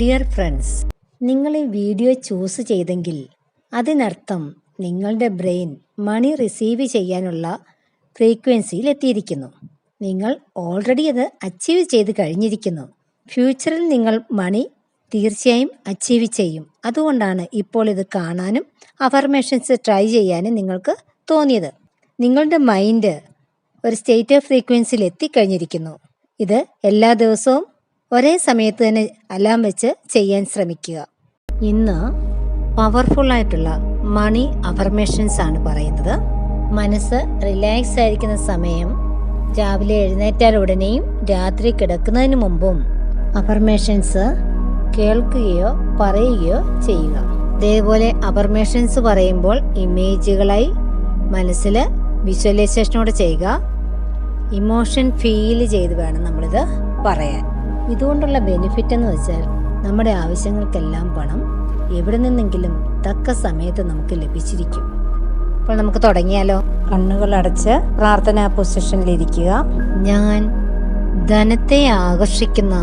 Dear friends നിങ്ങൾ ഈ video choose ചെയ്തെങ്കിൽ അതിനർത്ഥം നിങ്ങളുടെ ബ്രെയിൻ മണി റിസീവ് ചെയ്യാനുള്ള ഫ്രീക്വൻസിയിൽ എത്തിയിരിക്കുന്നു. നിങ്ങൾ ഓൾറെഡി അത് അച്ചീവ് ചെയ്ത് കഴിഞ്ഞിരിക്കുന്നു. ഫ്യൂച്ചറിൽ നിങ്ങൾ മണി തീർച്ചയായും അച്ചീവ് ചെയ്യും. അതുകൊണ്ടാണ് ഇപ്പോൾ ഇത് കാണാനും അഫർമേഷൻസ് ട്രൈ ചെയ്യാനും നിങ്ങൾക്ക് തോന്നിയത്. നിങ്ങളുടെ മൈൻഡ് ഒരു സ്റ്റേറ്റ് ഓഫ് ഫ്രീക്വൻസിയിൽ എത്തിക്കഴിഞ്ഞിരിക്കുന്നു. ഇത് എല്ലാ ദിവസവും ഒരേ സമയത്ത് തന്നെ അലാം വെച്ച് ചെയ്യാൻ ശ്രമിക്കുക. ഇന്ന് പവർഫുൾ ആയിട്ടുള്ള മണി അഫർമേഷൻസ് ആണ് പറയുന്നത്. മനസ്സ് റിലാക്സ് ആയിരിക്കുന്ന സമയം രാവിലെ എഴുന്നേറ്റാൽ ഉടനെയും രാത്രി കിടക്കുന്നതിന് മുമ്പും അഫർമേഷൻസ് കേൾക്കുകയോ പറയുകയോ ചെയ്യുക. ഇതേപോലെ അഫർമേഷൻസ് പറയുമ്പോൾ ഇമേജുകളായി മനസ്സിൽ വിഷ്വലൈസേഷനോട് ചെയ്യുക. ഇമോഷൻ ഫീൽ ചെയ്ത് വേണം നമ്മളിത് പറയാൻ. ഇതുകൊണ്ടുള്ള ബെനിഫിറ്റ് എന്ന് വെച്ചാൽ നമ്മുടെ ആവശ്യങ്ങൾക്കെല്ലാം പണം എവിടെ നിന്നെങ്കിലും തക്ക സമയത്ത് നമുക്ക് ലഭിച്ചിരിക്കും. അപ്പോൾ നമുക്ക് തുടങ്ങിയാലോ? കണ്ണുകൾ അടച്ച് പ്രാർത്ഥനാ പൊസിഷനിലിരിക്കുക ഞാൻ ധനത്തെ ആകർഷിക്കുന്ന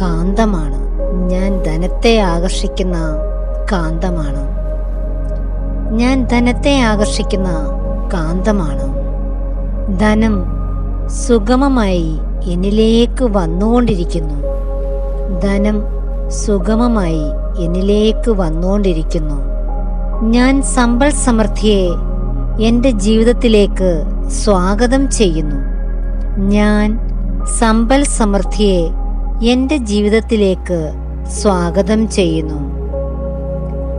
കാന്തമാണ്. ഞാൻ ധനത്തെ ആകർഷിക്കുന്ന കാന്തമാണ്. ഞാൻ ധനത്തെ ആകർഷിക്കുന്ന കാന്തമാണ്. ധനം സുഗമമായി എന്നിലേക്ക് വന്നുകൊണ്ടിരിക്കുന്നു. ധനം സുഗമമായി എന്നിലേക്ക് വന്നുകൊണ്ടിരിക്കുന്നു. ഞാൻ സമ്പൽ സമൃദ്ധിയെ എന്റെ ജീവിതത്തിലേക്ക് സ്വാഗതം ചെയ്യുന്നു. ഞാൻ സമ്പൽ സമൃദ്ധിയെ എന്റെ ജീവിതത്തിലേക്ക് സ്വാഗതം ചെയ്യുന്നു.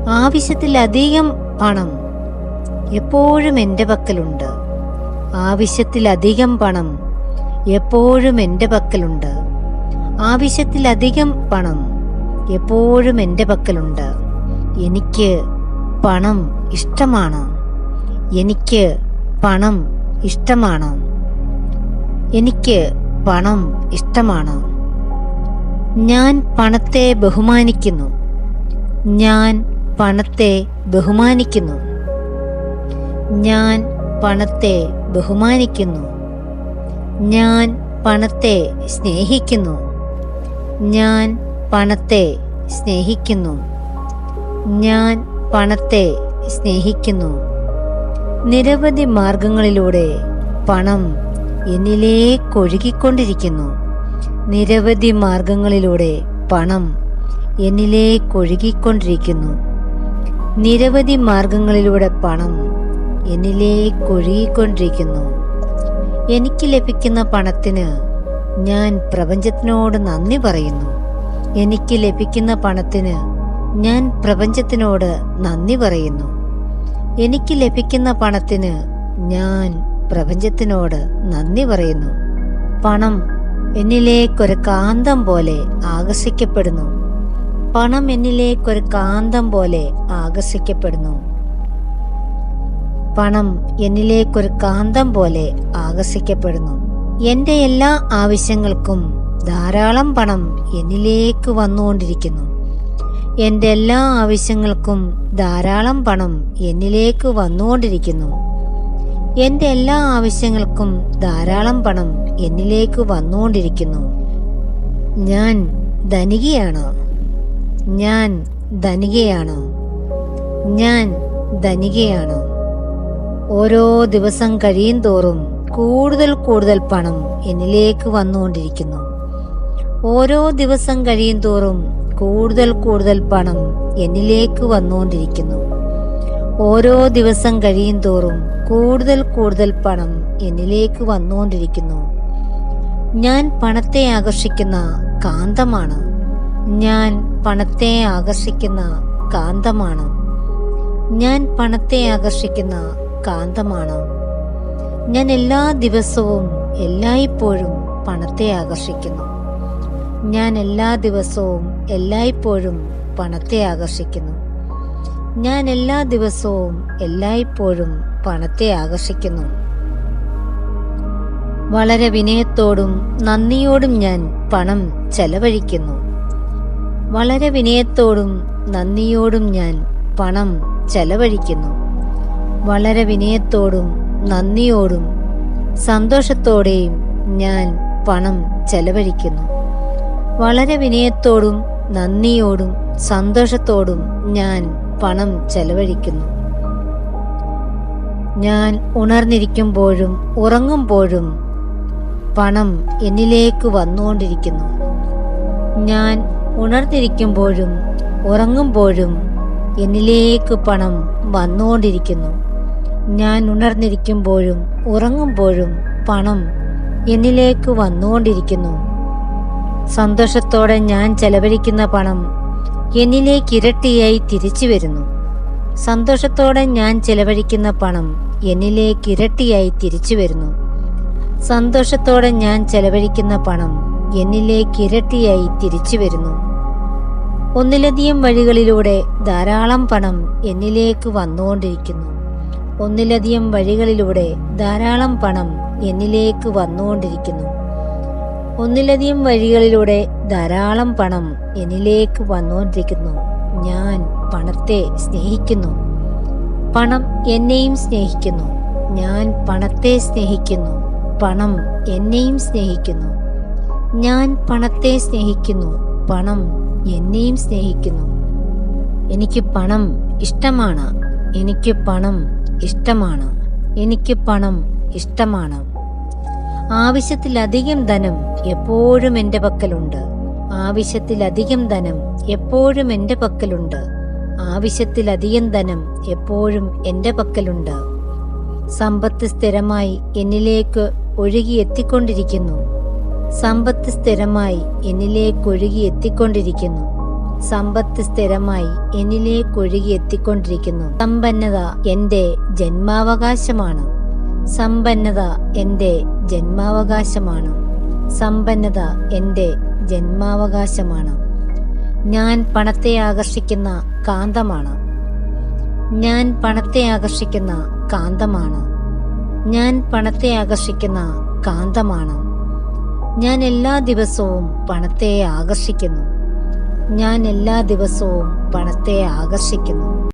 ആവശ്യത്തിലധികം പണം എപ്പോഴും എന്റെ പക്കലുണ്ട്. ആവശ്യത്തിലധികം പണം എപ്പോഴും എന്റെ പക്കലുണ്ട്. ആവശ്യത്തിലധികം പണം എപ്പോഴും എന്റെ പക്കലുണ്ട്. എനിക്ക് പണം ഇഷ്ടമാണ്. എനിക്ക് പണം ഇഷ്ടമാണ്. എനിക്ക് പണം ഇഷ്ടമാണ്. ഞാൻ പണത്തെ ബഹുമാനിക്കുന്നു. ഞാൻ പണത്തെ ബഹുമാനിക്കുന്നു. ഞാൻ പണത്തെ ബഹുമാനിക്കുന്നു. ഞാൻ പണത്തെ സ്നേഹിക്കുന്നു. ഞാൻ പണത്തെ സ്നേഹിക്കുന്നു. ഞാൻ പണത്തെ സ്നേഹിക്കുന്നു. നിരവധി മാർഗങ്ങളിലൂടെ പണം എന്നിലേക്കൊഴുകിക്കൊണ്ടിരിക്കുന്നു നിരവധി മാർഗങ്ങളിലൂടെ പണം എന്നിലേക്കൊഴുകിക്കൊണ്ടിരിക്കുന്നു നിരവധി മാർഗങ്ങളിലൂടെ പണം എന്നിലേക്കൊഴുകിക്കൊണ്ടിരിക്കുന്നു എനിക്ക് ലഭിക്കുന്ന പണത്തിന് ഞാൻ പ്രപഞ്ചത്തിനോട് നന്ദി പറയുന്നു. എനിക്ക് ലഭിക്കുന്ന പണത്തിന് ഞാൻ പ്രപഞ്ചത്തിനോട് നന്ദി പറയുന്നു. എനിക്ക് ലഭിക്കുന്ന പണത്തിന് ഞാൻ പ്രപഞ്ചത്തിനോട് നന്ദി പറയുന്നു. പണം എന്നിലേക്കൊരു കാന്തം പോലെ ആകർഷിക്കപ്പെടുന്നു. പണം എന്നിലേക്കൊരു കാന്തം പോലെ ആകർഷിക്കപ്പെടുന്നു. പണം എന്നിലേക്കൊരു കാന്തം പോലെ ആകർഷിക്കപ്പെടുന്നു എന്റെ എല്ലാ ആവശ്യങ്ങൾക്കും ധാരാളം പണം എന്നിലേക്ക് വന്നുകൊണ്ടിരിക്കുന്നു. എന്റെ എല്ലാ ആവശ്യങ്ങൾക്കും ധാരാളം പണം എന്നിലേക്ക് വന്നുകൊണ്ടിരിക്കുന്നു. എന്റെ എല്ലാ ആവശ്യങ്ങൾക്കും ധാരാളം പണം എന്നിലേക്ക് വന്നുകൊണ്ടിരിക്കുന്നു. ഞാൻ ധനികയാണ്. ഞാൻ ധനികയാണ്. ഞാൻ ധനികയാണ്. ഓരോ ദിവസം കഴിയും തോറും കൂടുതൽ കൂടുതൽ പണം എന്നിലേക്ക് വന്നുകൊണ്ടിരിക്കുന്നു. ഓരോ ദിവസം കഴിയും തോറും കൂടുതൽ കൂടുതൽ പണം എന്നിലേക്ക് വന്നുകൊണ്ടിരിക്കുന്നു. ഓരോ ദിവസം കഴിയും തോറും കൂടുതൽ കൂടുതൽ പണം എന്നിലേക്ക് വന്നുകൊണ്ടിരിക്കുന്നു. ഞാൻ പണത്തെ ആകർഷിക്കുന്ന കാന്തമാണ്. ഞാൻ പണത്തെ ആകർഷിക്കുന്ന കാന്തമാണ്. ഞാൻ പണത്തെ ആകർഷിക്കുന്ന കാന്തമാണ്. ഞാൻ എല്ലാ ദിവസവും എല്ലായ്പ്പോഴും പണത്തെ ആകർഷിക്കുന്നു. ഞാൻ എല്ലാ ദിവസവും എല്ലായ്പ്പോഴും പണത്തെ ആകർഷിക്കുന്നു. ഞാൻ എല്ലാ ദിവസവും എല്ലായ്പ്പോഴും പണത്തെ ആകർഷിക്കുന്നു. വളരെ വിനയത്തോടും നന്ദിയോടും ഞാൻ പണം ചെലവഴിക്കുന്നു. വളരെ വിനയത്തോടും നന്ദിയോടും ഞാൻ പണം ചെലവഴിക്കുന്നു. വളരെ വിനയത്തോടും നന്ദിയോടും സന്തോഷത്തോടെയും ഞാൻ പണം ചെലവഴിക്കുന്നു. വളരെ വിനയത്തോടും നന്ദിയോടും സന്തോഷത്തോടും ഞാൻ പണം ചെലവഴിക്കുന്നു. ഞാൻ ഉണർന്നിരിക്കുമ്പോഴും ഉറങ്ങുമ്പോഴും പണം എന്നിലേക്ക് വന്നുകൊണ്ടിരിക്കുന്നു. ഞാൻ ഉണർന്നിരിക്കുമ്പോഴും ഉറങ്ങുമ്പോഴും എന്നിലേക്ക് പണം വന്നുകൊണ്ടിരിക്കുന്നു. ഞാൻ ഉണർന്നിരിക്കുമ്പോഴും ഉറങ്ങുമ്പോഴും പണം എന്നിലേക്ക് വന്നുകൊണ്ടിരിക്കുന്നു. സന്തോഷത്തോടെ ഞാൻ ചെലവഴിക്കുന്ന പണം എന്നിലേക്ക് ഇരട്ടിയായി തിരിച്ചു വരുന്നു സന്തോഷത്തോടെ ഞാൻ ചെലവഴിക്കുന്ന പണം എന്നിലേക്ക് ഇരട്ടിയായി തിരിച്ചു വരുന്നു സന്തോഷത്തോടെ ഞാൻ ചെലവഴിക്കുന്ന പണം എന്നിലേക്ക് ഇരട്ടിയായി തിരിച്ചു വരുന്നു ഒന്നിലധികം വഴികളിലൂടെ ധാരാളം പണം എന്നിലേക്ക് വന്നുകൊണ്ടിരിക്കുന്നു. ഒന്നിലധികം വഴികളിലൂടെ ധാരാളം പണം എന്നിലേക്ക് വന്നുകൊണ്ടിരിക്കുന്നു. ഒന്നിലധികം വഴികളിലൂടെ ധാരാളം പണം എന്നിലേക്ക് വന്നുകൊണ്ടിരിക്കുന്നു. ഞാൻ പണത്തെ സ്നേഹിക്കുന്നു. പണം എന്നെയും സ്നേഹിക്കുന്നു. ഞാൻ പണത്തെ സ്നേഹിക്കുന്നു. പണം എന്നെയും സ്നേഹിക്കുന്നു. ഞാൻ പണത്തെ സ്നേഹിക്കുന്നു. പണം എന്നെയും സ്നേഹിക്കുന്നു. എനിക്ക് പണം ഇഷ്ടമാണ്. എനിക്ക് പണം ഇഷ്ടമാണ്. എനിക്ക് പണം ഇഷ്ടമാണ്. ആവശ്യത്തിലധികം ധനം എപ്പോഴും എന്റെ പക്കലുണ്ട്. ആവശ്യത്തിലധികം ധനം എപ്പോഴും എന്റെ പക്കലുണ്ട്. ആവശ്യത്തിലധികം ധനം എപ്പോഴും എന്റെ പക്കലുണ്ട്. സമ്പത്ത് സ്ഥിരമായി എന്നിലേക്ക് ഒഴുകി എത്തിക്കൊണ്ടിരിക്കുന്നു. സമ്പത്ത് സ്ഥിരമായി എന്നിലേക്ക് ഒഴുകി എത്തിക്കൊണ്ടിരിക്കുന്നു. സമ്പത്ത് സ്ഥിരമായി എന്നിലേക്ക് എത്തിക്കൊണ്ടിരിക്കുന്നു. സമ്പന്നത എന്റെ ജന്മാവകാശമാണ്. സമ്പന്നത എന്റെ ജന്മാവകാശമാണ്. സമ്പന്നത എന്റെ ജന്മാവകാശമാണ്. ഞാൻ പണത്തെ ആകർഷിക്കുന്ന കാന്തമാണ്. ഞാൻ പണത്തെ ആകർഷിക്കുന്ന കാന്തമാണ്. ഞാൻ പണത്തെ ആകർഷിക്കുന്ന കാന്തമാണ്. ഞാൻ എല്ലാ ദിവസവും പണത്തെ ആകർഷിക്കുന്നു. ഞാൻ എല്ലാ ദിവസവും പണത്തെ ആകർഷിക്കുന്നു.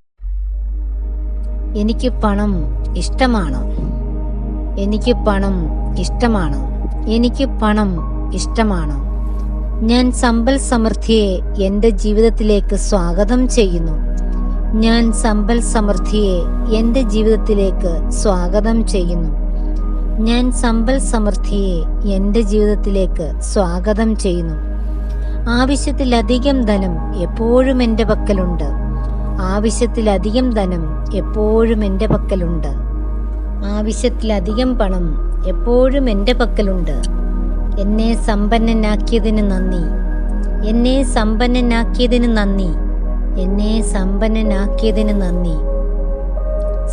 എനിക്ക് പണം ഇഷ്ടമാണ്. എനിക്ക് പണം ഇഷ്ടമാണ്. എനിക്ക് പണം ഇഷ്ടമാണ്. ഞാൻ സമ്പൽ സമൃദ്ധിയെ എന്റെ ജീവിതത്തിലേക്ക് സ്വാഗതം ചെയ്യുന്നു. ഞാൻ സമ്പൽ സമൃദ്ധിയെ എന്റെ ജീവിതത്തിലേക്ക് സ്വാഗതം ചെയ്യുന്നു. ഞാൻ സമ്പൽ സമൃദ്ധിയെ എന്റെ ജീവിതത്തിലേക്ക് സ്വാഗതം ചെയ്യുന്നു. ആവശ്യത്തിലധികം ധനം എപ്പോഴും എന്റെ പക്കലുണ്ട്. ആവശ്യത്തിലധികം ധനം എപ്പോഴും എന്റെ പക്കലുണ്ട്. ആവശ്യത്തിലധികം പണം എപ്പോഴും എന്റെ പക്കലുണ്ട്. എന്നെ സമ്പന്നനാക്കിയതിന് നന്ദി. എന്നെ സമ്പന്നനാക്കിയതിന് നന്ദി. എന്നെ സമ്പന്നനാക്കിയതിന് നന്ദി.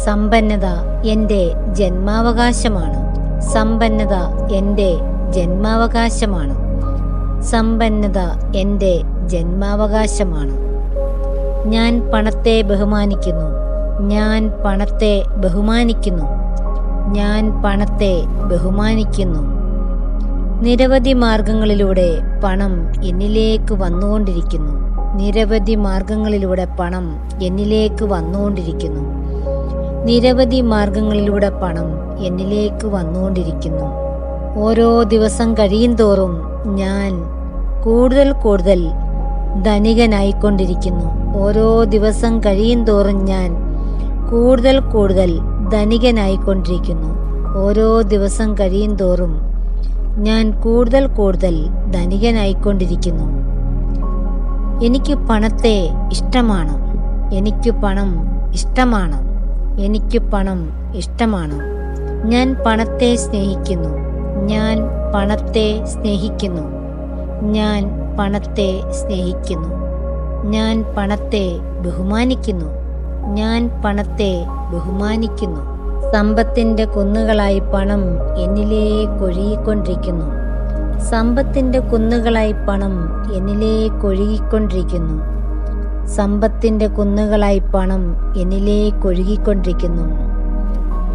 സമ്പന്നത എന്റെ ജന്മാവകാശമാണ്. സമ്പന്നത എന്റെ ജന്മാവകാശമാണ്. സമ്പന്നത എന്റെ ജന്മാവകാശമാണ്. ഞാൻ പണത്തെ ബഹുമാനിക്കുന്നു. ഞാൻ പണത്തെ ബഹുമാനിക്കുന്നു. ഞാൻ പണത്തെ ബഹുമാനിക്കുന്നു. നിരവധി മാർഗങ്ങളിലൂടെ പണം എന്നിലേക്ക് വന്നുകൊണ്ടിരിക്കുന്നു. നിരവധി മാർഗങ്ങളിലൂടെ പണം എന്നിലേക്ക് വന്നുകൊണ്ടിരിക്കുന്നു. നിരവധി മാർഗങ്ങളിലൂടെ പണം എന്നിലേക്ക് വന്നുകൊണ്ടിരിക്കുന്നു. ഓരോ ദിവസം കഴിയും തോറും ഞാൻ കൂടുതൽ കൂടുതൽ ധനികനായിക്കൊണ്ടിരിക്കുന്നു. ഓരോ ദിവസം കഴിയും തോറും ഞാൻ കൂടുതൽ കൂടുതൽ ധനികനായിക്കൊണ്ടിരിക്കുന്നു. ഓരോ ദിവസം കഴിയും തോറും ഞാൻ കൂടുതൽ കൂടുതൽ ധനികനായിക്കൊണ്ടിരിക്കുന്നു. എനിക്ക് പണത്തെ ഇഷ്ടമാണ്. എനിക്ക് പണം ഇഷ്ടമാണ്. എനിക്ക് പണം ഇഷ്ടമാണ്. ഞാൻ പണത്തെ സ്നേഹിക്കുന്നു. ഞാൻ പണത്തെ സ്നേഹിക്കുന്നു. ഞാൻ പണത്തെ സ്നേഹിക്കുന്നു. ഞാൻ പണത്തെ ബഹുമാനിക്കുന്നു. ഞാൻ പണത്തെ ബഹുമാനിക്കുന്നു. സമ്പത്തിന്റെ കുന്നുകളായി പണം എന്നിലേ കൊഴുകിക്കൊണ്ടിരിക്കുന്നു. സമ്പത്തിന്റെ കുന്നുകളായി പണം എന്നിലേ കൊഴുകിക്കൊണ്ടിരിക്കുന്നു. സമ്പത്തിന്റെ കുന്നുകളായി പണം എന്നിലേ ഒഴുകിക്കൊണ്ടിരിക്കുന്നു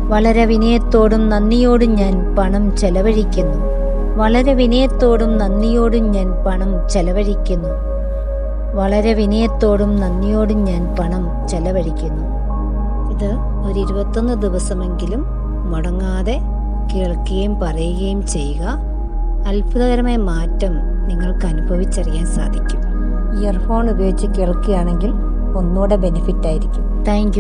വളരെ വിനയത്തോടും നന്ദിയോടും ഞാൻ പണം ചെലവഴിക്കുന്നു. വളരെ വിനയത്തോടും നന്ദിയോടും ഞാൻ പണം ചെലവഴിക്കുന്നു. വളരെ വിനയത്തോടും നന്ദിയോടും ഞാൻ പണം ചെലവഴിക്കുന്നു. ഇത് ഒരു ഇരുപത്തൊന്ന് ദിവസമെങ്കിലും മുടങ്ങാതെ കേൾക്കുകയും പറയുകയും ചെയ്യുക അത്ഭുതകരമായ മാറ്റം നിങ്ങൾക്ക് അനുഭവിച്ചറിയാൻ സാധിക്കും. ഇയർഫോൺ ഉപയോഗിച്ച് കേൾക്കുകയാണെങ്കിൽ ഒന്നുകൂടെ ബെനിഫിറ്റ് ആയിരിക്കും താങ്ക്